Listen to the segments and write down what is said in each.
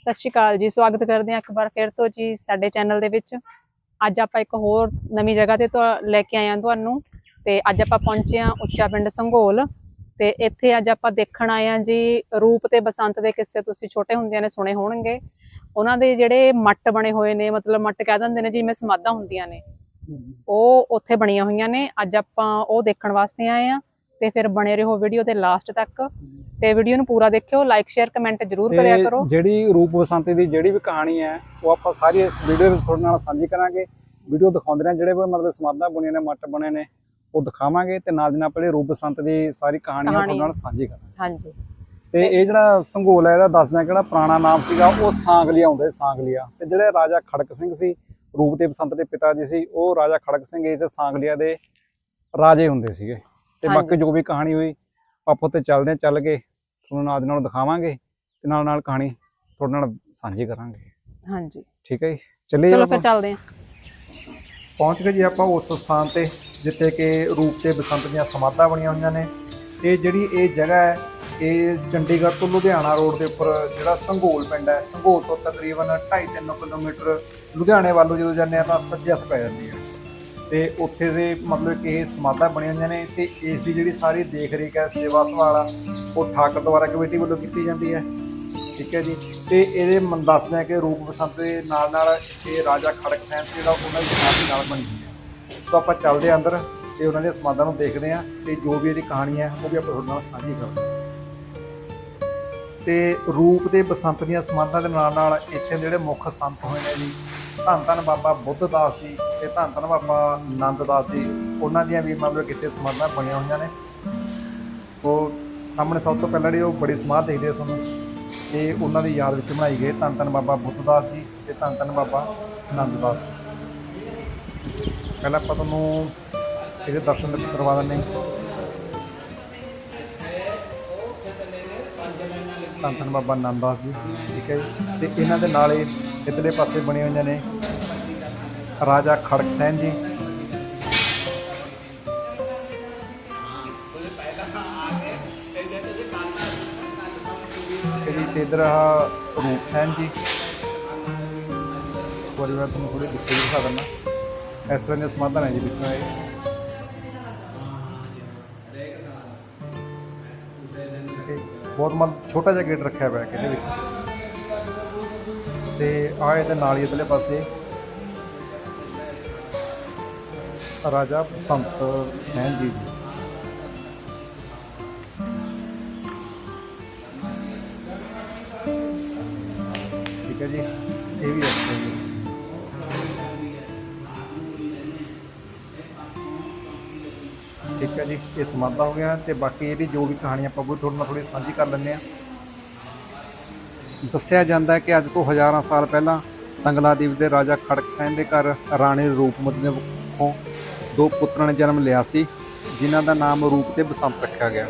ਸਤਿ ਸ਼੍ਰੀ ਅਕਾਲ ਜੀ ਸਵਾਗਤ ਕਰਦੇ ਹਾਂ ਇੱਕ ਵਾਰ ਫਿਰ ਤੋਂ ਜੀ ਸਾਡੇ ਚੈਨਲ ਦੇ ਵਿੱਚ। ਅੱਜ ਆਪਾਂ ਇੱਕ ਹੋਰ ਨਵੀਂ ਜਗ੍ਹਾ ਤੇ ਲੈ ਕੇ ਆਏ ਹਾਂ ਤੁਹਾਨੂੰ ਤੇ ਅੱਜ ਆਪਾਂ ਪਹੁੰਚੇ ਹਾਂ ਉੱਚਾ ਪਿੰਡ ਸੰਘੋਲ ਤੇ ਇੱਥੇ ਅੱਜ ਆਪਾਂ ਦੇਖਣ ਆਏ ਹਾਂ ਜੀ ਰੂਪ ਤੇ ਬਸੰਤ ਦੇ ਕਿੱਸੇ ਤੁਸੀਂ ਛੋਟੇ ਹੁੰਦਿਆਂ ਨੇ ਸੁਣੇ ਹੋਣਗੇ। ਉਹਨਾਂ ਦੇ ਜਿਹੜੇ ਮੱਟ ਬਣੇ ਹੋਏ ਨੇ ਮਤਲਬ ਮੱਟ ਕਹਿ ਦਿੰਦੇ ਨੇ ਜਿਵੇਂ ਸਮਾਧਾਂ ਹੁੰਦੀਆਂ ਨੇ। ਉਹ ਉੱਥੇ ਬਣੀਆਂ ਹੋਈਆਂ ਨੇ। ਅੱਜ ਆਪਾਂ ਉਹ ਦੇਖਣ ਵਾਸਤੇ ਆਏ ਆ ਤੇ ਫਿਰ ਬਣੇ ਰਹੋ ਵੀਡੀਓ ਦੇ ਲਾਸਟ ਤੱਕ। ਤੇ ਵੀਡੀਓ ਨੂੰ ਪੂਰਾ ਦੇਖਿਓ ਲਾਈਕ ਸ਼ੇਅਰ ਕਮੈਂਟ ਜ਼ਰੂਰ ਕਰਿਆ ਤੇ ਕਰੋ। ਜਿਹੜੀ ਰੂਪ ਬਸੰਤੀ ਦੀ ਜਿਹੜੀ ਵੀ ਕਹਾਣੀ ਹੈ ਉਹ ਆਪਾਂ ਸਾਰੀ ਇਸ ਵੀਡੀਓ ਵਿੱਚ ਤੁਹਾਡੇ ਨਾਲ ਸਾਂਝੀ ਕਰਾਂਗੇ। ਵੀਡੀਓ ਦਿਖਾਉਂਦੇ ਰਹੇ ਜਿਹੜੇ ਮਤਲਬ ਸਮਾਧਾਂ ਬਣੀਆਂ ਨੇ ਮੱਟ ਬਣੇ ਨੇ ਉਹ ਦਿਖਾਵਾਂਗੇ ਤੇ ਨਾਲ ਦੀ ਨਾਲ ਪਹਿਲੇ ਰੂਪ ਬਸੰਤ ਦੀ ਸਾਰੀ ਕਹਾਣੀ। ਤੁਹਾਡੇ ਨਾਲ ਸਾਂਝੀ ਕਰਾਂਗੇ। ਹਾਂਜੀ। ਤੇ ਇਹ ਜਿਹੜਾ ਸੰਘੋਲ ਹੈ ਇਹਦਾ ਦੱਸਦਾ ਕਿਹੜਾ ਪੁਰਾਣਾ ਨਾਮ ਸੀਗਾ ਉਹ ਸਾਂਗਲੀਆ ਹੁੰਦਾ ਸੀ ਸਾਂਗਲੀਆ। ਤੇ ਜਿਹੜੇ ਰਾਜਾ ਖੜਕ ਸਿੰਘ ਸੀ ਰੂਪ ਤੇ ਬਸੰਤ ਦੇ ਪਿਤਾ ਜੀ ਸੀ ਉਹ ਰਾਜਾ ਖੜਕ ਸਿੰਘ ਇਸ ਸਾਂਗਲੀਆ ਦੇ ਰਾਜੇ ਹੁੰਦੇ ਸੀਗੇ। ਤੇ। ਬਾਕੀ ਜੋ ਵੀ ਕਹਾਣੀ ਹੋਈ ਆਪਾਂ ਉੱਤੇ ਚੱਲਦੇ ਹਾਂ ਚੱਲ ਕੇ ਤੁਹਾਨੂੰ ਨਾਲ ਦੀ ਨਾਲ ਦਿਖਾਵਾਂਗੇ ਤੇ ਨਾਲ ਨਾਲ ਕਹਾਣੀ ਤੁਹਾਡੇ ਨਾਲ ਸਾਂਝੀ ਕਰਾਂਗੇ। ਹਾਂਜੀ। ਠੀਕ ਹੈ ਜੀ? ਚੱਲੀਏ ਚਲੋ ਆਪਾਂ? ਫਿਰ ਚੱਲਦੇ ਹਾਂ। ਪਹੁੰਚ ਗਏ ਜੀ ਆਪਾਂ ਉਸ ਸਥਾਨ ਤੇ ਜਿੱਥੇ ਕਿ ਰੂਪ ਤੇ ਬਸੰਤ ਦੀਆਂ ਸਮਾਧਾਂ ਬਣੀਆਂ ਹੋਈਆਂ ਨੇ। ਇਹ ਜਿਹੜੀ ਇਹ ਜਗ੍ਹਾ ਹੈ ਇਹ ਚੰਡੀਗੜ੍ਹ ਤੋਂ ਲੁਧਿਆਣਾ ਰੋਡ ਦੇ ਉੱਪਰ ਜਿਹੜਾ ਸੰਘੋਲ ਪਿੰਡ ਹੈ ਸੰਘੋਲ ਤੋਂ ਤਕਰੀਬਨ 2.5-3 ਕਿਲੋਮੀਟਰ ਲੁਧਿਆਣੇ ਵੱਲੋਂ ਜਦੋਂ ਜਾਂਦੇ ਆ ਤਾਂ ਸੱਜੇ ਹੱਥ ਪੈ ਜਾਂਦੀ ਹੈ। ਤੇ ਉੱਥੇ ਦੇ ਮਤਲਬ ਕਿ ਇਹ ਸਮਾਧਾਂ ਬਣੀਆਂ ਹੋਈਆਂ ਨੇ ਤੇ ਇਸ ਦੀ ਜਿਹੜੀ ਸਾਰੀ ਦੇਖ ਰੇਖ ਹੈ, ਸੇਵਾ ਸੰਭਾਲ ਆ, ਉਹ ਠਾਕਰ ਦੁਆਰਾ ਕਮੇਟੀ ਵੱਲੋਂ ਕੀਤੀ ਜਾਂਦੀ ਹੈ। ਠੀਕ ਹੈ ਜੀ। ਤੇ ਇਹਦੇ ਮਨ ਦੱਸਦੇ ਆ ਕਿ ਰੂਪ ਬਸੰਤ ਦੇ ਨਾਲ ਨਾਲ ਇਹ ਰਾਜਾ ਖੜਕ ਸੈਨ ਸੀ ਜਿਹੜਾ ਉਹਨਾਂ ਦੀ ਸਮਾਧੀ ਨਾਲ ਬਣੀ ਹੋਈ ਹੈ। ਸੋ ਆਪਾਂ ਚੱਲਦੇ ਹਾਂ ਅੰਦਰ ਤੇ ਉਹਨਾਂ ਦੀਆਂ ਸਮਾਧਾਂ ਨੂੰ ਦੇਖਦੇ ਹਾਂ ਤੇ ਜੋ ਵੀ ਇਹਦੀ ਕਹਾਣੀ ਹੈ, ਉਹ ਵੀ ਆਪਾਂ ਤੁਹਾਡੇ ਨਾਲ ਸਾਂਝੀ ਕਰਦੇ ਹਾਂ। ਤੇ ਰੂਪ ਦੇ ਬਸੰਤ ਦੀਆਂ ਸਮਾਧਾਂ ਦੇ ਨਾਲ ਨਾਲ ਇੱਥੇ ਜਿਹੜੇ ਮੁੱਖ ਸੰਤ ਹੋਏ ਨੇ ਜੀ ਧੰਨ ਧੰਨ ਬਾਬਾ ਬੁੱਧ ਦਾਸ ਜੀ ਤੇ ਧੰਨ ਧੰਨ ਬਾਬਾ ਆਨੰਦਦਾਸ ਜੀ। ਉਹਨਾਂ ਦੀਆਂ ਵੀ ਮਤਲਬ ਕਿਤੇ ਸਮਾਧਾਂ ਬਣੀਆਂ ਹੋਈਆਂ ਨੇ। ਉਹ ਸਾਹਮਣੇ ਸਭ ਤੋਂ ਪਹਿਲਾਂ ਜਿਹੜੀ ਉਹ ਬੜੀ ਸਮਾਧ ਦੇਖਦੇ ਆ ਤੁਹਾਨੂੰ ਇਹ ਉਹਨਾਂ ਦੀ ਯਾਦ ਵਿੱਚ ਬਣਾਈ ਗਈ। ਧੰਨ ਧੰਨ ਬਾਬਾ ਬੁੱਧਦਾਸ ਜੀ ਤੇ ਧੰਨ ਧੰਨ ਬਾਬਾ ਆਨੰਦਦਾਸ ਜੀ। ਪਹਿਲਾਂ ਆਪਾਂ ਤੁਹਾਨੂੰ ਇਹਦੇ ਦਰਸ਼ਨ ਕਰਵਾ ਦਿੰਦੇ ਹਾਂ। ਧੰਨ ਧੰਨ ਬਾਬਾ ਆਨੰਦਦਾਸ ਜੀ। ਠੀਕ ਹੈ ਜੀ। ਤੇ ਇਹਨਾਂ ਦੇ ਨਾਲ ਹੀ ਇਧਰਲੇ ਪਾਸੇ ਬਣੇ ਹੋਈਆਂ ਨੇ। ਰਾਜਾ ਖੜਕ ਸੈਨ ਜੀ। ਠੀਕ ਹੈ ਆ ਰੂਪ ਸੈਨ ਜੀ। ਕੋਈ ਵਾਰ ਤੁਹਾਨੂੰ ਥੋੜੀ ਦਿੱਕਤ ਦਿਖਾ ਦਿੰਦਾ। ਇਸ ਤਰ੍ਹਾਂ ਦੀਆਂ ਸਮਾਧਾਂ ਨੇ ਜੀ ਵਿੱਚੋਂ ਇਹ। ਹੈ ਜੀ। ਬਹੁਤ ਮਨ ਛੋਟਾ ਜਿਹਾ ਗੇਟ ਰੱਖਿਆ ਹੋਇਆ ਹੈ ਇਹਦੇ ਵਿੱਚ। ਤੇ ਆ ਇਹਦੇ ਨਾਲ ਹੀ ਇਧਰਲੇ ਪਾਸੇ ਰਾਜਾ ਬਸੰਤ ਸੈਨ ਜੀ ਦੀ ਠੀਕ ਹੈ ਜੀ, ਇਹ ਵੀ ਅੱਛਾ ਜੀ। ਠੀਕ ਹੈ ਜੀ, ਇਹ ਸਮਾਧਾ ਹੋ ਗਿਆ ਤੇ ਬਾਕੀ ਇਹਦੀ ਜੋ ਵੀ ਕਹਾਣੀ ਆਪਾਂ ਉਹ ਤੁਹਾਡੇ ਨਾਲ ਥੋੜੀ ਸਾਂਝੀ ਕਰ ਲੈਂਦੇ ਆ ਦੱਸਿਆ ਜਾਂਦਾ ਹੈ ਕਿ ਅੱਜ ਤੋਂ ਹਜ਼ਾਰਾਂ ਸਾਲ ਪਹਿਲਾਂ ਸੰਗਲਾਦੀਪ ਦੇ ਰਾਜਾ ਖੜਕ ਸੈਨ ਦੇ ਘਰ ਰਾਣੀ ਰੂਪਮਤੀ ਦੇ ਕੋਲੋਂ ਦੋ ਪੁੱਤਰਾਂ ਨੇ ਜਨਮ ਲਿਆ ਸੀ, ਜਿਨ੍ਹਾਂ ਦਾ ਨਾਮ ਰੂਪ ਤੇ ਬਸੰਤ ਰੱਖਿਆ ਗਿਆ।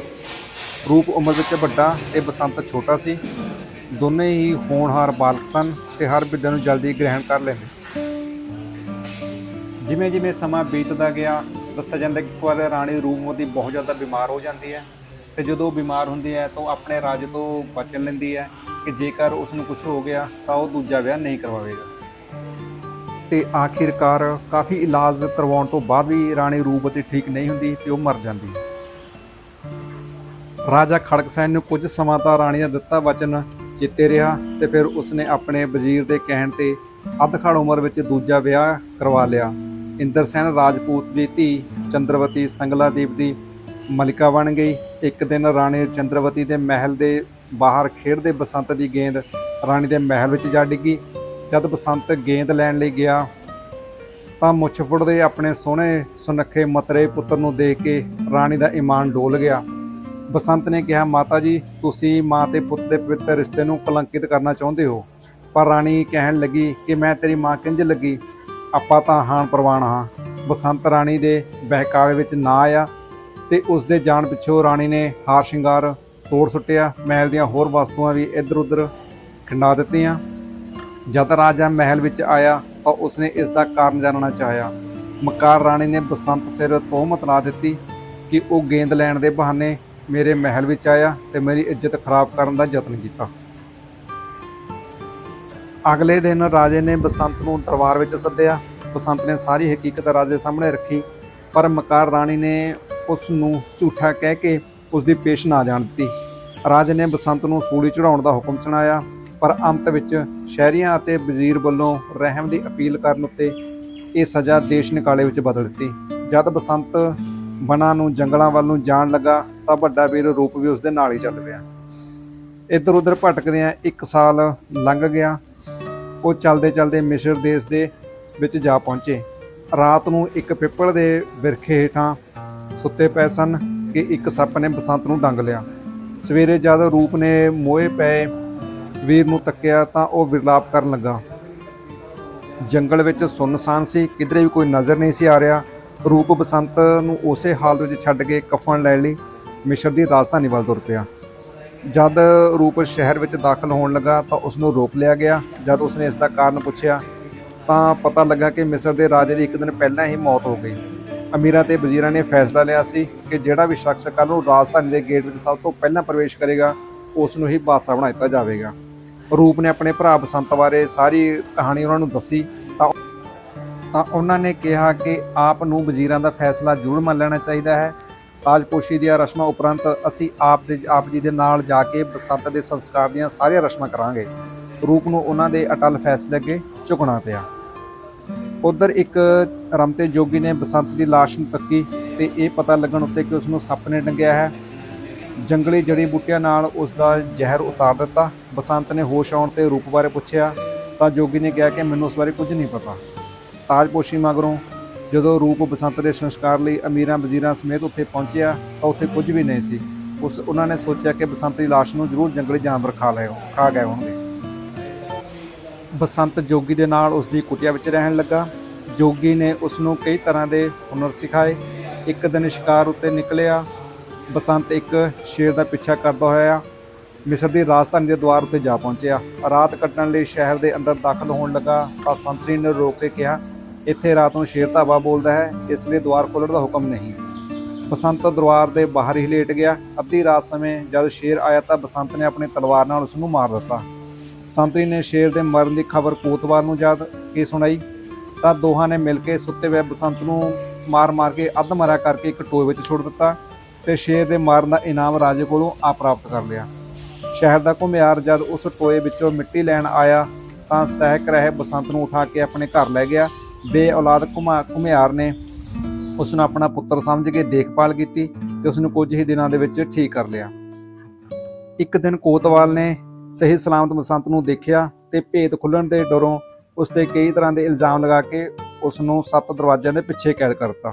ਰੂਪ ਉਮਰ ਵਿੱਚ ਵੱਡਾ ਤੇ ਬਸੰਤ ਛੋਟਾ ਸੀ। ਦੋਨੇ ਹੀ ਹੋਣਹਾਰ ਬਾਲਕ ਸਨ ਤੇ ਹਰ ਵਿਦਿਆ ਨੂੰ ਜਲਦੀ ਗ੍ਰਹਿਣ ਕਰ ਲੈਂਦੇ ਸਨ ਜਿਵੇਂ ਜਿਵੇਂ ਸਮਾਂ ਬੀਤਦਾ ਗਿਆ, ਦੱਸਿਆ ਜਾਂਦਾ ਕਿ ਇੱਕ ਵਾਰ ਰਾਣੀ ਰੂਪਮਤੀ ਬਹੁਤ ਜ਼ਿਆਦਾ ਬਿਮਾਰ ਹੋ ਜਾਂਦੀ ਹੈ ਤੇ ਜਦੋਂ ਉਹ ਬਿਮਾਰ ਹੁੰਦੀ ਹੈ ਤਾਂ ਉਹ ਆਪਣੇ ਰਾਜ ਤੋਂ ਬਚਣ ਲੈਂਦੀ ਹੈ ਕਿ ਜੇਕਰ ਉਸ ਨੂੰ ਕੁਝ ਹੋ ਗਿਆ ਤਾਂ ਉਹ ਦੂਜਾ ਵਿਆਹ ਨਹੀਂ ਕਰਵਾਵੇਗਾ। ਤੇ ਆਖਿਰਕਾਰ ਕਾਫੀ ਇਲਾਜ ਕਰਵਾਉਣ ਤੋਂ ਬਾਅਦ ਵੀ ਰਾਣੀ ਰੂਪਮਤੀ ਠੀਕ ਨਹੀਂ ਹੁੰਦੀ ਤੇ ਉਹ ਮਰ ਜਾਂਦੀ। ਰਾਜਾ ਖੜਕਸੈਨ ਨੂੰ ਕੁਝ ਸਮਾਂ ਤਾਂ ਰਾਣੀ ਦਾ ਦਿੱਤਾ ਵਚਨ, ਚੇਤੇ ਰਿਹਾ ਤੇ ਫਿਰ ਉਸਨੇ ਆਪਣੇ ਵਜ਼ੀਰ ਦੇ ਕਹਿਣ ਤੇ ਅੱਧਖੜ ਉਮਰ ਵਿੱਚ ਦੂਜਾ ਵਿਆਹ ਕਰਵਾ ਲਿਆ। ਇੰਦਰਸੈਨ ਰਾਜਪੂਤ ਦੀ ਧੀ ਚੰਦਰਵਤੀ ਸੰਗਲਾਦੀਪ ਦੀ ਮਲਿਕਾ ਬਣ ਗਈ। ਇੱਕ ਦਿਨ ਰਾਣੀ ਚੰਦਰਵਤੀ ਦੇ ਮਹਿਲ ਦੇ ਬਾਹਰ ਖੇਡਦੇ ਬਸੰਤ ਦੀ ਗੇਂਦ ਰਾਣੀ ਦੇ ਮਹਿਲ ਵਿੱਚ ਜਾ ਡਿੱਗੀ। ਜਦ ਬਸੰਤ ਗੇਂਦ ਲੈਣ ਲਈ ਗਿਆ, ਤਾਂ ਮੁੱਛ ਦੇ ਆਪਣੇ ਸੋਹਣੇ ਸੁਨੱਖੇ ਮਤਰੇ ਪੁੱਤਰ ਨੂੰ ਦੇਖ ਕੇ ਰਾਣੀ ਦਾ ਈਮਾਨ ਡੋਲ ਗਿਆ। ਬਸੰਤ ਨੇ ਕਿਹਾ, ਮਾਤਾ ਜੀ, ਤੁਸੀਂ ਮਾਂ ਤੇ ਪੁੱਤ ਦੇ ਪਵਿੱਤਰ ਰਿਸ਼ਤੇ ਨੂੰ ਕਲੰਕਿਤ ਕਰਨਾ ਚਾਹੁੰਦੇ ਹੋ। ਪਰ ਰਾਣੀ ਕਹਿਣ ਲੱਗੀ ਕਿ ਮੈਂ ਤੇਰੀ ਮਾਂ ਕਿੰਜ ਲੱਗੀ? ਆਪਾਂ ਤਾਂ ਹਾਨ ਪ੍ਰਵਾਨ ਹਾਂ। ਬਸੰਤ ਰਾਣੀ ਦੇ ਬਹਿਕਾਵੇ ਵਿੱਚ ਨਾ ਆਇਆ ਤੇ ਉਸ ਦੇ ਜਾਣ ਪਿੱਛੋਂ ਰਾਣੀ ਨੇ ਹਾਰ ਸ਼ਿੰਗਾਰ, ਤੋੜ ਸੁੱਟਿਆ, ਮਹਿਲ ਦੀਆਂ ਹੋਰ ਵਸਤੂਆਂ ਵੀ ਇੱਧਰ ਉੱਧਰ ਖਿੰਡਾ ਦਿੱਤੀਆਂ। ਜਦ ਰਾਜਾ ਮਹਿਲ ਵਿੱਚ ਆਇਆ ਤਾਂ ਉਸਨੇ ਇਸ ਦਾ ਕਾਰਨ ਜਾਣਨਾ ਚਾਹਿਆ। ਮਕਾਰ ਰਾਣੀ ਨੇ ਬਸੰਤ ਸਿਰ ਤੋਹਮਤ ਲਾ ਦਿੱਤੀ ਕਿ ਉਹ ਗੇਂਦ ਲੈਣ ਦੇ ਬਹਾਨੇ ਮੇਰੇ ਮਹਿਲ ਵਿੱਚ ਆਇਆ ਤੇ ਮੇਰੀ ਇੱਜ਼ਤ ਖਰਾਬ ਕਰਨ ਦਾ ਯਤਨ ਕੀਤਾ। ਅਗਲੇ ਦਿਨ ਰਾਜੇ ਨੇ ਬਸੰਤ ਨੂੰ ਦਰਬਾਰ ਵਿੱਚ ਸੱਦਿਆ। ਬਸੰਤ ਨੇ ਸਾਰੀ ਹਕੀਕਤ ਰਾਜੇ ਸਾਹਮਣੇ ਰੱਖੀ, ਪਰ ਮਕਾਰ ਰਾਣੀ ਨੇ ਉਸ ਨੂੰ ਝੂਠਾ ਕਹਿ ਕੇ ਉਸ ਦੀ ਪੇਸ਼ ਨਾ ਜਾਣ ਦਿੱਤੀ। ਰਾਜੇ ਨੇ ਬਸੰਤ ਨੂੰ ਸੂਲੀ ਚੜਾਉਣ ਦਾ ਹੁਕਮ ਸੁਣਾਇਆ। ਪਰ ਅੰਤ ਵਿੱਚ ਸ਼ਹਿਰੀਆਂ ਅਤੇ ਵਜ਼ੀਰ ਵੱਲੋਂ ਰਹਿਮ ਦੀ ਅਪੀਲ ਕਰਨ ਉੱਤੇ ਇਹ ਸਜ਼ਾ ਦੇਸ਼ ਨਿਕਾਲੇ ਵਿੱਚ ਬਦਲ ਦਿੱਤੀ। ਜਦ ਬਸੰਤ ਬਣਾ ਨੂੰ ਜੰਗਲਾਂ ਵੱਲ ਨੂੰ ਜਾਣ ਲੱਗਾ, ਤਾਂ ਵੱਡਾ ਵੀਰ ਰੂਪ ਵੀ ਉਸ ਦੇ ਨਾਲ ਹੀ ਚੱਲ ਪਿਆ। ਇੱਧਰ ਉੱਧਰ ਭਟਕਦਿਆਂ ਇੱਕ ਸਾਲ ਲੰਘ ਗਿਆ। ਉਹ ਚੱਲਦੇ ਚਲਦੇ ਮਿਸਰ ਦੇਸ਼ ਦੇ ਵਿੱਚ ਜਾ ਪਹੁੰਚੇ। ਰਾਤ ਨੂੰ ਇੱਕ ਪਿੱਪਲ ਦੇ ਵਿਰਖੇ ਹੇਠਾਂ ਸੁੱਤੇ ਪਏ ਸਨ ਕਿ ਇੱਕ ਸੱਪ ਨੇ ਬਸੰਤ ਨੂੰ ਡੰਗ ਲਿਆ। ਸਵੇਰੇ ਜਦ ਰੂਪ ਨੇ ਮੋਏ ਪਏ ਵੀਰ ਨੂੰ ਤੱਕਿਆ ਤਾਂ ਉਹ ਵਿਰਲਾਪ ਕਰਨ ਲੱਗਾ। ਜੰਗਲ ਵਿੱਚ ਸੁੰਨਸਾਨ ਸੀ, ਕਿਧਰੇ ਵੀ ਕੋਈ ਨਜ਼ਰ ਨਹੀਂ ਸੀ ਆ ਰਿਹਾ। ਰੂਪ ਬਸੰਤ ਨੂੰ ਉਸੇ ਹਾਲਤ ਵਿੱਚ ਛੱਡ ਕੇ ਕਫਨ ਲੈਣ ਲਈ। ਮਿਸਰ ਦੀ ਰਾਜਧਾਨੀ ਵੱਲ ਤੁਰ ਪਿਆ। ਜਦ ਰੂਪ ਸ਼ਹਿਰ ਵਿੱਚ ਦਾਖਲ ਹੋਣ ਲੱਗਾ ਤਾਂ ਉਸ ਨੂੰ ਰੋਕ ਲਿਆ ਗਿਆ। ਜਦ ਉਸਨੇ ਇਸ ਦਾ ਕਾਰਨ ਪੁੱਛਿਆ, ਤਾਂ ਪਤਾ ਲੱਗਾ ਕਿ ਮਿਸਰ ਦੇ ਰਾਜੇ ਦੀ ਇੱਕ ਦਿਨ ਪਹਿਲਾਂ ਹੀ ਮੌਤ ਹੋ ਗਈ। ਅਮੀਰਾਂ ਤੇ ਵਜ਼ੀਰਾਂ ਨੇ ਫੈਸਲਾ ਲਿਆ ਸੀ ਕਿ ਜਿਹੜਾ ਵੀ ਸ਼ਖਸ ਕੱਲ੍ਹ ਨੂੰ ਰਾਜਧਾਨੀ ਦੇ ਗੇਟ ਵਿੱਚ ਸਭ ਤੋਂ ਪਹਿਲਾਂ ਪ੍ਰਵੇਸ਼ ਕਰੇਗਾ ਉਸ ਨੂੰ ਹੀ ਬਾਦਸ਼ਾਹ ਬਣਾ ਦਿੱਤਾ ਜਾਵੇਗਾ। ਰੂਪ ਨੇ ਆਪਣੇ ਭਰਾ ਬਸੰਤ ਬਾਰੇ ਸਾਰੀ ਕਹਾਣੀ ਉਹਨਾਂ ਨੂੰ ਦੱਸੀ। ਤਾਂ ਤਾਂ ਉਹਨਾਂ ਨੇ ਕਿਹਾ ਕਿ ਆਪ ਨੂੰ ਵਜ਼ੀਰਾਂ ਦਾ ਫੈਸਲਾ ਜ਼ਰੂਰ ਮੰਨ ਲੈਣਾ ਚਾਹੀਦਾ ਹੈ। ਤਾਜਪੋਸ਼ੀ ਦੀਆਂ ਰਸਮਾਂ ਉਪਰੰਤ ਅਸੀਂ ਆਪ ਦੇ ਆਪ ਜੀ ਦੇ ਨਾਲ ਜਾ ਕੇ ਬਸੰਤ ਦੇ ਸੰਸਕਾਰ ਦੀਆਂ ਸਾਰੀਆਂ ਰਸਮਾਂ ਕਰਾਂਗੇ। ਰੂਪ ਨੂੰ ਉਹਨਾਂ ਦੇ ਅਟਲ ਫੈਸਲੇ ਅੱਗੇ ਝੁਕਣਾ ਪਿਆ। ਉਧਰ ਇੱਕ ਰਮਤੇ ਜੋਗੀ ਨੇ ਬਸੰਤ ਦੀ ਲਾਸ਼ ਨੂੰ ਤੱਕੀ ਤੇ ਇਹ ਪਤਾ ਲੱਗਣ ਉੱਤੇ ਕਿ ਉਸ ਨੂੰ ਸੱਪ ਨੇ ਟੰਗਿਆ ਹੈ। ਜੰਗਲੀ ਜੜੀ ਬੂਟਿਆਂ ਨਾਲ ਉਸ ਦਾ ਜ਼ਹਿਰ ਉਤਾਰ ਦਿੱਤਾ। ਬਸੰਤ ਨੇ ਹੋਸ਼ ਆਉਣ ਤੇ ਰੂਪ ਬਾਰੇ ਪੁੱਛਿਆ, ਤਾਂ ਜੋਗੀ ਨੇ ਕਿਹਾ ਕਿ ਮੈਨੂੰ ਉਸ ਬਾਰੇ ਕੁਝ ਨਹੀਂ ਪਤਾ। ਤਾਜਪੋਸ਼ੀ ਮਗਰੋਂ ਜਦੋਂ ਰੂਪ ਬਸੰਤ ਦੇ ਸੰਸਕਾਰ ਲਈ ਅਮੀਰਾਂ ਵਜ਼ੀਰਾਂ ਸਮੇਤ ਉੱਥੇ ਪਹੁੰਚਿਆ, ਤਾਂ ਉੱਥੇ ਕੁਝ ਵੀ ਨਹੀਂ ਸੀ। ਉਸ, ਉਹਨਾਂ ਨੇ ਸੋਚਿਆ ਕਿ ਬਸੰਤ ਦੀ ਲਾਸ਼ ਨੂੰ ਜ਼ਰੂਰ ਜੰਗਲੀ ਜਾਨਵਰ ਖਾ ਲਏ, ਖਾ ਗਏ ਹੋਣਗੇ। ਬਸੰਤ ਜੋਗੀ ਦੇ ਨਾਲ ਉਸ ਦੀ ਕੁਟਿਆ ਵਿੱਚ ਰਹਿਣ ਲੱਗਾ। ਜੋਗੀ ਨੇ ਉਸ ਨੂੰ ਕਈ ਤਰ੍ਹਾਂ ਦੇ ਹੁਨਰ ਸਿਖਾਏ। ਇੱਕ ਦਿਨ ਸ਼ਿਕਾਰ ਉੱਤੇ ਨਿਕਲਿਆ ਬਸੰਤ ਇੱਕ ਸ਼ੇਰ ਦਾ ਪਿੱਛਾ ਕਰਦਾ ਹੋਇਆ ਮਿਸਰ ਦੀ ਰਾਜਧਾਨੀ ਦੇ ਦੁਆਰ ਉੱਤੇ ਜਾ ਪਹੁੰਚਿਆ। ਰਾਤ ਕੱਟਣ ਲਈ ਸ਼ਹਿਰ ਦੇ ਅੰਦਰ ਦਾਖਲ ਹੋਣ ਲੱਗਾ ਤਾਂ ਸੰਤਰੀ ਨੇ ਰੋਕ ਕੇ ਕਿਹਾ, ਇੱਥੇ ਰਾਤ ਨੂੰ ਸ਼ੇਰ ਧਾਵਾ ਬੋਲਦਾ ਹੈ, ਇਸ ਲਈ ਦੁਆਰ ਖੋਲ੍ਹਣ ਦਾ ਹੁਕਮ ਨਹੀਂ। ਬਸੰਤ ਦਰਬਾਰ ਦੇ ਬਾਹਰ ਹੀ ਲੇਟ ਗਿਆ। ਅੱਧੀ ਰਾਤ ਸਮੇਂ ਜਦ ਸ਼ੇਰ ਆਇਆ ਤਾਂ ਬਸੰਤ ਨੇ ਆਪਣੀ ਤਲਵਾਰ ਨਾਲ ਉਸ ਨੂੰ ਮਾਰ ਦਿੱਤਾ। ਸੰਤਰੀ ਨੇ ਸ਼ੇਰ ਦੇ ਮਰਨ ਦੀ ਖਬਰ ਕੋਤਵਾਲ ਨੂੰ ਜਦ ਕੇ ਸੁਣਾਈ, ਤਾਂ ਦੋਹਾਂ ਨੇ ਮਿਲ ਕੇ ਸੁੱਤੇ ਹੋਏ ਬਸੰਤ ਨੂੰ ਮਾਰ-ਮਾਰ ਕੇ ਅੱਧ ਮਰਾ ਕਰਕੇ ਇੱਕ ਟੋਏ ਵਿੱਚ ਛੁੱਟ ਦਿੱਤਾ। ਤੇ ਸ਼ੇਰ ਦੇ ਮਾਰਨ ਦਾ ਇਨਾਮ ਰਾਜੇ ਕੋਲੋਂ ਆ ਪ੍ਰਾਪਤ ਕਰ ਲਿਆ। ਸ਼ਹਿਰ ਦਾ ਘੁਮਿਆਰ ਜਦ ਉਸ ਟੋਏ ਵਿੱਚੋਂ ਮਿੱਟੀ ਲੈਣ ਆਇਆ, ਤਾਂ ਸਹਿਕ ਰਹੇ ਬਸੰਤ ਨੂੰ ਉਠਾ ਕੇ ਆਪਣੇ ਘਰ ਲੈ ਗਿਆ। ਬੇ ਔਲਾਦ ਘੁਮਾ, ਘੁਮਿਆਰ ਨੇ ਉਸ ਨੂੰ ਆਪਣਾ ਪੁੱਤਰ ਸਮਝ ਕੇ ਦੇਖਭਾਲ ਕੀਤੀ ਤੇ ਉਸ ਨੂੰ ਕੁਝ ਹੀ ਦਿਨਾਂ ਦੇ ਵਿੱਚ ਠੀਕ ਕਰ ਲਿਆ। ਇੱਕ ਦਿਨ ਕੋਤਵਾਲ ਨੇ ਸਹੀ ਸਲਾਮਤ ਬਸੰਤ ਨੂੰ ਦੇਖਿਆ ਤੇ ਭੇਤ ਖੁੱਲਣ ਦੇ ਡਰੋਂ ਉਸ ਤੇ ਕਈ ਤਰ੍ਹਾਂ ਦੇ ਇਲਜ਼ਾਮ ਲਗਾ ਕੇ ਉਸ ਨੂੰ ਸੱਤ ਦਰਵਾਜ਼ਿਆਂ ਦੇ ਪਿੱਛੇ ਕੈਦ ਕਰ ਦਿੱਤਾ।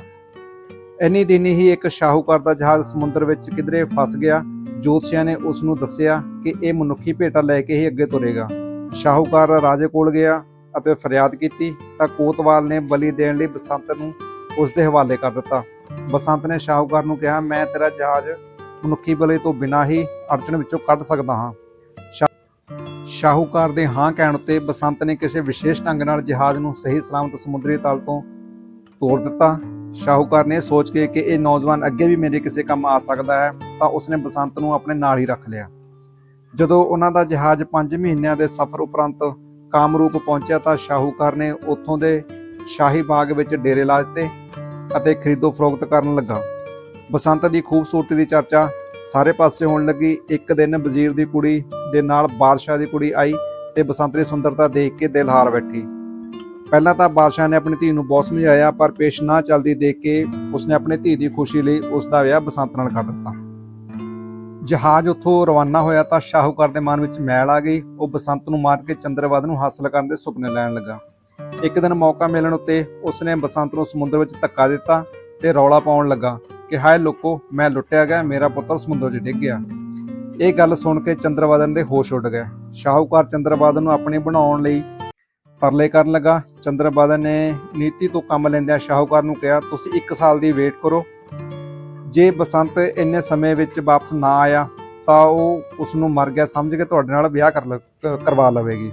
ਇੰਨੀ ਦਿਨੀ ਹੀ ਇੱਕ ਸ਼ਾਹੂਕਾਰ ਦਾ ਜਹਾਜ਼ ਸਮੁੰਦਰ ਵਿੱਚ ਕਿਧਰੇ ਫਸ ਗਿਆ। ਜੋਤਸ਼ੀਆਂ ਨੇ ਉਸ ਨੂੰ ਦੱਸਿਆ ਕਿ ਇਹ ਮਨੁੱਖੀ ਭੇਟਾ ਲੈ ਕੇ ਹੀ ਅੱਗੇ ਤੁਰੇਗਾ। ਸ਼ਾਹੂਕਾਰ ਰਾਜੇ ਕੋਲ ਗਿਆ ਅਤੇ ਫਰਿਆਦ ਕੀਤੀ ਤਾਂ ਕੋਤਵਾਲ ਨੇ ਬਲੀ ਦੇਣ ਲਈ ਬਸੰਤ ਨੂੰ ਉਸ ਦੇ ਹਵਾਲੇ ਕਰ ਦਿੱਤਾ। ਬਸੰਤ ਨੇ ਸ਼ਾਹੂਕਾਰ ਨੂੰ ਕਿਹਾ, ਮੈਂ ਤੇਰਾ ਜਹਾਜ਼ ਮਨੁੱਖੀ ਬਲੀ ਤੋਂ ਬਿਨਾਂ ਹੀ ਅੜਚਨ ਵਿੱਚੋਂ ਕੱਢ ਸਕਦਾ ਹਾਂ। ਸ਼ਾ- ਸ਼ਾਹੂਕਾਰ ਦੇ ਹਾਂ ਕਹਿਣ ਉੱਤੇ ਬਸੰਤ ਨੇ ਕਿਸੇ ਵਿਸ਼ੇਸ਼ ਢੰਗ ਨਾਲ ਜਹਾਜ਼ ਨੂੰ ਸਹੀ ਸਲਾਮਤ ਸਮੁੰਦਰੀ ਤਲ ਤੋਂ ਤੋੜ ਦਿੱਤਾ। ਸ਼ਾਹੂਕਾਰ ਨੇ ਸੋਚ ਕੇ ਕਿ ਇਹ ਨੌਜਵਾਨ ਅੱਗੇ ਵੀ ਮੇਰੇ ਕਿਸੇ ਕੰਮ ਆ ਸਕਦਾ ਹੈ, ਤਾਂ ਉਸਨੇ ਬਸੰਤ ਨੂੰ ਆਪਣੇ ਨਾਲ ਹੀ ਰੱਖ ਲਿਆ। ਜਦੋਂ ਉਹਨਾਂ ਦਾ ਜਹਾਜ਼ 5 ਮਹੀਨਿਆਂ ਦੇ ਸਫ਼ਰ ਉਪਰੰਤ ਕਾਮਰੂਪ ਪਹੁੰਚਿਆ ਤਾਂ ਸ਼ਾਹੂਕਾਰ ਨੇ ਉੱਥੋਂ ਦੇ ਸ਼ਾਹੀ ਬਾਗ ਵਿੱਚ ਡੇਰੇ ਲਾ ਦਿੱਤੇ ਅਤੇ ਖਰੀਦੋ ਫਰੋਖਤ ਕਰਨ ਲੱਗਾ। ਬਸੰਤ ਦੀ ਖੂਬਸੂਰਤੀ ਦੀ ਚਰਚਾ ਸਾਰੇ ਪਾਸੇ ਹੋਣ ਲੱਗੀ। ਇੱਕ ਦਿਨ ਵਜ਼ੀਰ ਦੀ ਕੁੜੀ ਦੇ ਨਾਲ ਬਾਦਸ਼ਾਹ ਦੀ ਕੁੜੀ ਆਈ ਤੇ ਬਸੰਤ ਦੀ ਸੁੰਦਰਤਾ ਦੇਖ ਕੇ ਦਿਲ ਹਾਰ ਬੈਠੀ। ਪਹਿਲਾਂ ਤਾਂ ਬਾਦਸ਼ਾਹ ਨੇ ਆਪਣੀ ਧੀ ਨੂੰ ਬਹੁਤ ਸਮਝਾਇਆ, ਪਰ ਪੇਸ਼ ਨਾ ਚੱਲਦੀ ਦੇਖ ਕੇ ਉਸਨੇ ਆਪਣੀ ਧੀ ਦੀ ਖੁਸ਼ੀ ਲਈ ਉਸ ਦਾ ਵਿਆਹ ਬਸੰਤ ਨਾਲ ਕਰ ਦਿੱਤਾ। ਜਹਾਜ਼ ਉੱਥੋਂ ਰਵਾਨਾ ਹੋਇਆ ਤਾਂ ਸ਼ਾਹੂਕਾਰ ਦੇ ਮਨ ਵਿੱਚ ਮੈਲ ਆ ਗਈ। ਉਹ ਬਸੰਤ ਨੂੰ ਮਾਰ ਕੇ ਚੰਦਰਵਾਦ ਨੂੰ ਹਾਸਲ ਕਰਨ ਦੇ ਸੁਪਨੇ ਲੈਣ ਲੱਗਾ। ਇੱਕ ਦਿਨ ਮੌਕਾ ਮਿਲਣ ਉੱਤੇ ਉਸਨੇ ਬਸੰਤ ਨੂੰ ਸਮੁੰਦਰ ਵਿੱਚ ਧੱਕਾ ਦਿੱਤਾ ਤੇ ਰੌਲਾ ਪਾਉਣ ਲੱਗਾ ਕਿ ਹਾਏ ਲੋਕੋ, ਮੈਂ ਲੁੱਟਿਆ ਗਿਆ, ਮੇਰਾ ਪੁੱਤਰ ਸਮੁੰਦਰ 'ਚ ਡਿੱਗ ਗਿਆ। ਇਹ ਗੱਲ ਸੁਣ ਕੇ ਚੰਦਰਵਾਦਨ ਦੇ ਹੋਸ਼ ਉੱਡ ਗਏ। ਸ਼ਾਹੂਕਾਰ ਚੰਦਰਵਾਦਨ ਨੂੰ ਆਪਣੀ ਬਣਾਉਣ ਲਈ ਤਰਲੇ ਕਰਨ ਲੱਗਾ। ਚੰਦਰਵਾਦਨ ਨੇ ਨੀਤੀ ਤੋਂ ਕੰਮ ਲੈਂਦਿਆਂ ਸ਼ਾਹੂਕਾਰ ਨੂੰ ਕਿਹਾ, ਤੁਸੀਂ 1 ਸਾਲ ਦੀ ਵੇਟ ਕਰੋ। ਜੇ ਬਸੰਤ ਇੰਨੇ ਸਮੇਂ ਵਿੱਚ ਵਾਪਸ ਨਾ ਆਇਆ, ਤਾਂ ਉਹ ਉਸ ਨੂੰ ਮਰ ਗਿਆ। ਸਮਝ ਕੇ ਤੁਹਾਡੇ ਨਾਲ ਵਿਆਹ ਕਰ ਲ- ਕਰਵਾ ਲਵੇਗੀ।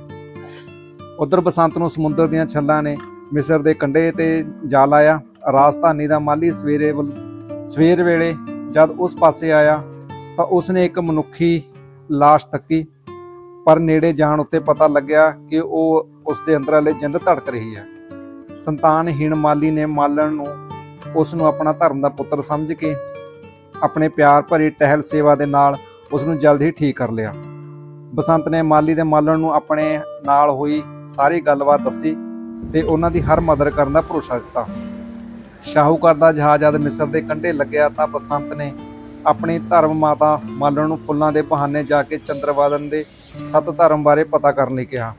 ਉਧਰ ਬਸੰਤ ਨੂੰ ਸਮੁੰਦਰ ਦੀਆਂ ਛੱਲਾਂ ਨੇ ਮਿਸਰ ਦੇ ਕੰਢੇ ਤੇ ਜਾ ਲਾਇਆ। ਰਾਜਧਾਨੀ ਦਾ ਮਾਲੀ ਸਵੇਰੇ ਵੱਲ- ਸਵੇਰ ਵੇਲੇ ਜਦ ਉਸ ਪਾਸੇ ਆਇਆ, ਤਾਂ ਉਸਨੇ ਇੱਕ ਮਨੁੱਖੀ ਲਾਸ਼ ਤੱਕੀ। ਪਰ ਨੇੜੇ ਜਾਣ ਉੱਤੇ ਪਤਾ ਲੱਗਿਆ ਕਿ ਉਹ ਉਸ ਦੇ ਅੰਦਰ ਹਲੇ ਜਿੰਦ ਧੜਕ ਰਹੀ ਹੈ। ਸੰਤਾਨਹੀਣ ਮਾਲੀ ਨੇ ਮਾਲਣ ਨੂੰ ਉਸ ਨੂੰ ਆਪਣਾ ਧਰਮ ਦਾ ਪੁੱਤਰ ਸਮਝ ਕੇ ਆਪਣੇ ਪਿਆਰ ਭਰੀ ਟਹਿਲ ਸੇਵਾ ਦੇ ਨਾਲ ਉਸ ਨੂੰ ਜਲਦ ਹੀ ਠੀਕ ਕਰ ਲਿਆ। ਬਸੰਤ ਨੇ ਮਾਲੀ ਦੇ ਮਾਲਣ ਨੂੰ ਆਪਣੇ ਨਾਲ ਹੋਈ ਸਾਰੀ ਗੱਲਬਾਤ ਦੱਸੀ ਤੇ ਉਹਨਾਂ ਦੀ ਹਰ ਮਦਦ ਕਰਨ ਦਾ ਭਰੋਸਾ ਦਿੱਤਾ। ਸ਼ਾਹੂਕਾਰ ਦਾ ਜਹਾਜ਼ ਜਦ ਮਿਸਰ ਦੇ ਕੰਢੇ ਲੱਗਿਆ ਤਾਂ ਬਸੰਤ ਨੇ ਆਪਣੀ ਧਰਮ ਮਾਤਾ ਮਾਲਣ ਨੂੰ ਫੁੱਲਾਂ ਦੇ ਬਹਾਨੇ ਜਾ ਕੇ ਚੰਦਰਵਾਦਨ ਦੇ ਸੱਤ ਧਰਮ ਬਾਰੇ ਪਤਾ ਕਰਨ ਲਈ ਕਿਹਾ।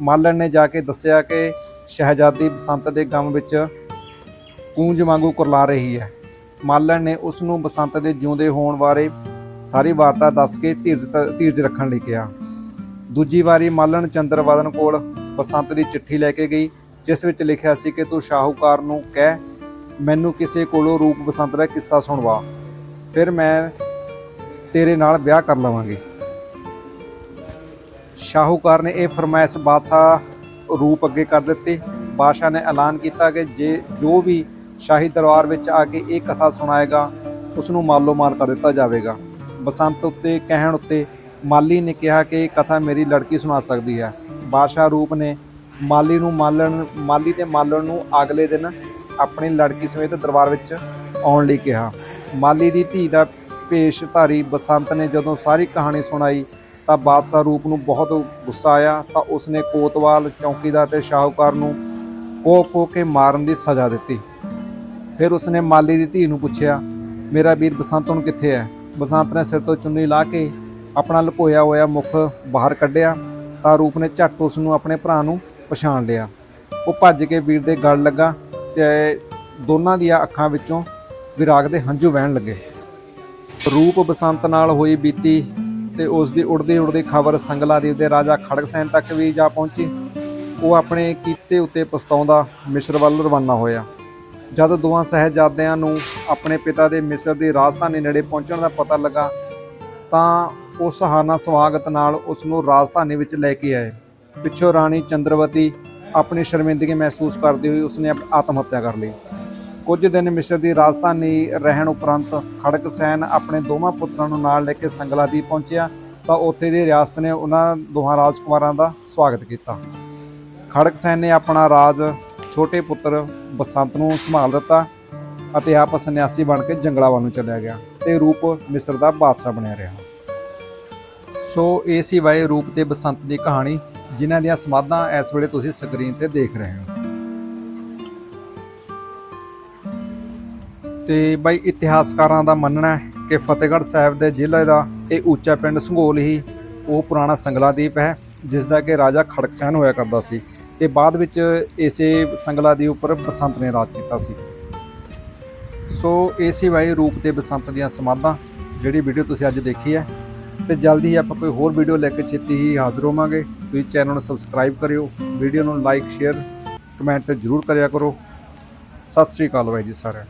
ਮਾਲਣ ਨੇ ਜਾ ਕੇ ਦੱਸਿਆ ਕਿ ਸ਼ਹਿਜ਼ਾਦੀ ਬਸੰਤ ਦੇ ਗਮ ਵਿੱਚ ਕੂੰਜ ਵਾਂਗੂ ਕੁਰਲਾ ਰਹੀ ਹੈ। ਮਾਲਣ ਨੇ ਉਸ ਨੂੰ ਬਸੰਤ ਦੇ ਜਿਉਂਦੇ ਹੋਣ ਬਾਰੇ ਸਾਰੀ ਵਾਰਤਾ ਦੱਸ ਕੇ ਧੀਰਜ ਤ- ਧੀਰਜ ਰੱਖਣ ਲਈ ਕਿਹਾ। ਦੂਜੀ ਵਾਰੀ ਮਾਲਣ ਚੰਦਰਵਾਦਨ ਕੋਲ ਬਸੰਤ ਦੀ ਚਿੱਠੀ ਲੈ ਕੇ ਗਈ, ਜਿਸ ਵਿੱਚ ਲਿਖਿਆ ਸੀ ਕਿ ਤੂੰ ਸ਼ਾਹੂਕਾਰ ਨੂੰ ਕਹਿ, ਮੈਨੂੰ ਕਿਸੇ ਕੋਲੋਂ ਰੂਪ ਬਸੰਤ ਦਾ ਕਿੱਸਾ ਸੁਣਵਾ। ਫਿਰ ਮੈਂ ਤੇਰੇ ਨਾਲ ਵਿਆਹ ਕਰ ਲਵਾਂਗੀ। ਸ਼ਾਹੂਕਾਰ ਨੇ ਇਹ ਫਰਮਾਇਸ਼ ਬਾਦਸ਼ਾਹ ਰੂਪ ਅੱਗੇ ਕਰ ਦਿੱਤੀ। ਬਾਦਸ਼ਾਹ ਨੇ ਐਲਾਨ ਕੀਤਾ ਕਿ ਜੇ ਜੋ ਵੀ ਸ਼ਾਹੀ ਦਰਬਾਰ ਵਿੱਚ ਆ ਕੇ ਇਹ ਕਥਾ ਸੁਣਾਏਗਾ ਉਸ ਨੂੰ ਮਾਲੋ ਮਾਲ ਕਰ ਦਿੱਤਾ ਜਾਵੇਗਾ। ਬਸੰਤ ਉੱਤੇ, ਕਹਿਣ ਉੱਤੇ ਮਾਲੀ ਨੇ ਕਿਹਾ ਕਿ ਇਹ ਕਥਾ ਮੇਰੀ ਲੜਕੀ ਸੁਣਾ ਸਕਦੀ ਹੈ। ਬਾਦਸ਼ਾਹ ਰੂਪ ਨੇ ਮਾਲੀ ਨੂੰ ਮਾਲਣ, ਮਾਲੀ ਤੇ ਮਾਲਣ ਨੂੰ ਅਗਲੇ ਦਿਨ ਆਪਣੀ ਲੜਕੀ ਸਮੇਤ ਦਰਬਾਰ ਵਿੱਚ ਆਉਣ ਲਈ ਕਿਹਾ। ਮਾਲੀ ਦੀ ਧੀ ਦਾ ਭੇਸ਼ਧਾਰੀ ਬਸੰਤ ਨੇ ਜਦੋਂ ਸਾਰੀ ਕਹਾਣੀ ਸੁਣਾਈ ਤਾਂ ਬਾਦਸ਼ਾਹ ਰੂਪ ਨੂੰ ਬਹੁਤ ਗੁੱਸਾ ਆਇਆ ਤਾਂ ਉਸਨੇ ਕੋਤਵਾਲ, ਚੌਕੀਦਾਰ ਤੇ ਸ਼ਾਹੂਕਾਰ ਨੂੰ ਕੋ ਕੋ ਕੇ ਮਾਰਨ ਦੀ ਸਜ਼ਾ ਦਿੱਤੀ। ਫਿਰ ਉਸਨੇ ਮਾਲੀ ਦੀ ਧੀ ਨੂੰ ਪੁੱਛਿਆ, ਮੇਰਾ ਵੀਰ ਬਸੰਤ ਹੁਣ ਕਿੱਥੇ ਹੈ? ਬਸੰਤ ਨੇ ਸਿਰ ਤੋਂ ਚੁੰਨੀ ਲਾ ਕੇ ਆਪਣਾ ਲੁਕੋਇਆ ਹੋਇਆ ਮੁਖ ਬਾਹਰ ਕੱਢਿਆ ਤਾਂ ਰੂਪ ਨੇ ਝੱਟ ਉਸ ਨੂੰ ਆਪਣੇ ਭਰਾ ਨੂੰ ਪਛਾਣ ਲਿਆ। ਉਹ ਭੱਜ ਕੇ ਵੀਰ ਦੇ ਗਲ ਲੱਗਾ ਤੇ ਦੋਨਾਂ ਦੀਆਂ ਅੱਖਾਂ ਵਿੱਚੋਂ ਵਿਰਾਗ ਦੇ ਹੰਝੂ ਵਹਿਣ ਲੱਗੇ। ਰੂਪ ਬਸੰਤ ਨਾਲ ਹੋਈ ਬੀਤੀ ਤੇ ਉਸ ਦੀ ਉੜਦੀ ਉੜਦੀ ਖਬਰ ਸੰਗਲਾਦੀਪ ਦੇ ਰਾਜਾ ਖੜਗਸੈਨ ਤੱਕ ਵੀ ਜਾ ਪਹੁੰਚੀ। ਉਹ ਆਪਣੇ ਕੀਤੇ ਉੱਤੇ ਪਛਤਾਉਂਦਾ ਮਿਸਰ ਵੱਲ ਰਵਾਨਾ ਹੋਇਆ। ਜਦ ਦੋਹਾਂ ਸਹਿਜਾਦਿਆਂ ਨੂੰ ਆਪਣੇ ਪਿਤਾ ਦੇ ਮਿਸਰ ਦੀ ਰਾਜਧਾਨੀ ਨੇੜੇ ਪਹੁੰਚਣ ਦਾ ਪਤਾ ਲੱਗਾ, ਤਾਂ ਉਹ ਸਹਾਨਾ ਸਵਾਗਤ ਨਾਲ ਉਸ ਨੂੰ ਰਾਜਧਾਨੀ ਵਿੱਚ ਲੈ ਕੇ ਆਏ। ਪਿੱਛੋਂ ਰਾਣੀ ਚੰਦਰਵਤੀ ਆਪਣੀ ਸ਼ਰਮਿੰਦਗੀ ਮਹਿਸੂਸ ਕਰਦੀ ਹੋਈ ਉਸਨੇ ਆਤਮ ਹੱਤਿਆ ਕਰ ਲਈ। ਕੁਝ ਦਿਨ ਮਿਸਰ ਦੀ ਰਾਜਧਾਨੀ ਰਹਿਣ ਉਪਰੰਤ ਖੜਕ ਸੈਨ ਆਪਣੇ ਦੋਵਾਂ ਪੁੱਤਰਾਂ ਨੂੰ ਨਾਲ ਲੈ ਕੇ ਸੰਗਲਾਦੀਪ ਪਹੁੰਚਿਆ ਤਾਂ ਉੱਥੇ ਦੀ ਰਿਆਸਤ ਨੇ ਉਹਨਾਂ ਦੋਹਾਂ ਰਾਜਕੁਮਾਰਾਂ ਦਾ ਸਵਾਗਤ ਕੀਤਾ। ਖੜਗਸੈਨ ਨੇ ਆਪਣਾ ਰਾਜ ਛੋਟੇ ਪੁੱਤਰ ਬਸੰਤ ਨੂੰ ਸੰਭਾਲ ਦਿੱਤਾ ਅਤੇ ਆਪ ਸੰਨਿਆਸੀ ਬਣ ਕੇ ਜੰਗਲਾਂ ਵੱਲ ਨੂੰ ਚਲਿਆ ਗਿਆ ਤੇ ਰੂਪ ਮਿਸਰ ਦਾ ਬਾਦਸ਼ਾਹ ਬਣਿਆ ਰਿਹਾ। ਸੋ ਇਹ ਸੀ ਵਾਏ ਰੂਪ ਤੇ ਬਸੰਤ ਦੀ ਕਹਾਣੀ, ਜਿਨ੍ਹਾਂ ਦੀਆਂ ਸਮਾਧਾਂ ਇਸ ਵੇਲੇ ਤੁਸੀਂ ਸਕਰੀਨ ਤੇ ਦੇਖ ਰਹੇ ਹੋ। ਤੇ ਬਾਈ ਇਤਿਹਾਸਕਾਰਾਂ ਦਾ ਮੰਨਣਾ ਹੈ ਕਿ ਫਤਿਹਗੜ੍ਹ ਸਾਹਿਬ ਦੇ ਜ਼ਿਲ੍ਹੇ ਦਾ ਇਹ ਉੱਚਾ ਪਿੰਡ ਸੰਘੋਲ ਹੀ ਉਹ ਪੁਰਾਣਾ ਸੰਗਲਾਦੀਪ ਹੈ ਜਿਸ ਦਾ ਕਿ ਰਾਜਾ ਖੜਕਸੈਨ ਹੋਇਆ ਕਰਦਾ ਸੀ ਤੇ ਬਾਅਦ ਵਿੱਚ ਇਸੇ ਸੰਗਲਾਦੀਪ ਉੱਪਰ ਬਸੰਤ ਨੇ ਰਾਜ ਕੀਤਾ ਸੀ। ਸੋ ਇਸੇ ਵਾਈ ਰੂਪ ਤੇ ਬਸੰਤ ਦੀਆਂ ਸਮਾਧਾਂ, ਜਿਹੜੀ ਵੀਡੀਓ ਤੁਸੀਂ ਅੱਜ ਦੇਖੀ ਹੈ। ਤੇ ਜਲਦੀ ਹੀ ਆਪਾਂ ਕੋਈ ਹੋਰ ਵੀਡੀਓ ਲੈ ਕੇ ਛੇਤੀ ਹੀ ਹਾਜ਼ਰ ਹੋਵਾਂਗੇ। ਤੁਸੀਂ ਚੈਨਲ ਨੂੰ ਸਬਸਕ੍ਰਾਈਬ ਕਰਿਓ, ਵੀਡੀਓ ਨੂੰ ਲਾਈਕ, ਸ਼ੇਅਰ, ਕਮੈਂਟ ਜ਼ਰੂਰ ਕਰਿਆ ਕਰੋ। ਸਤਿ ਸ੍ਰੀ ਅਕਾਲ ਬਾਈ ਜੀ ਸਾਰਿਆਂ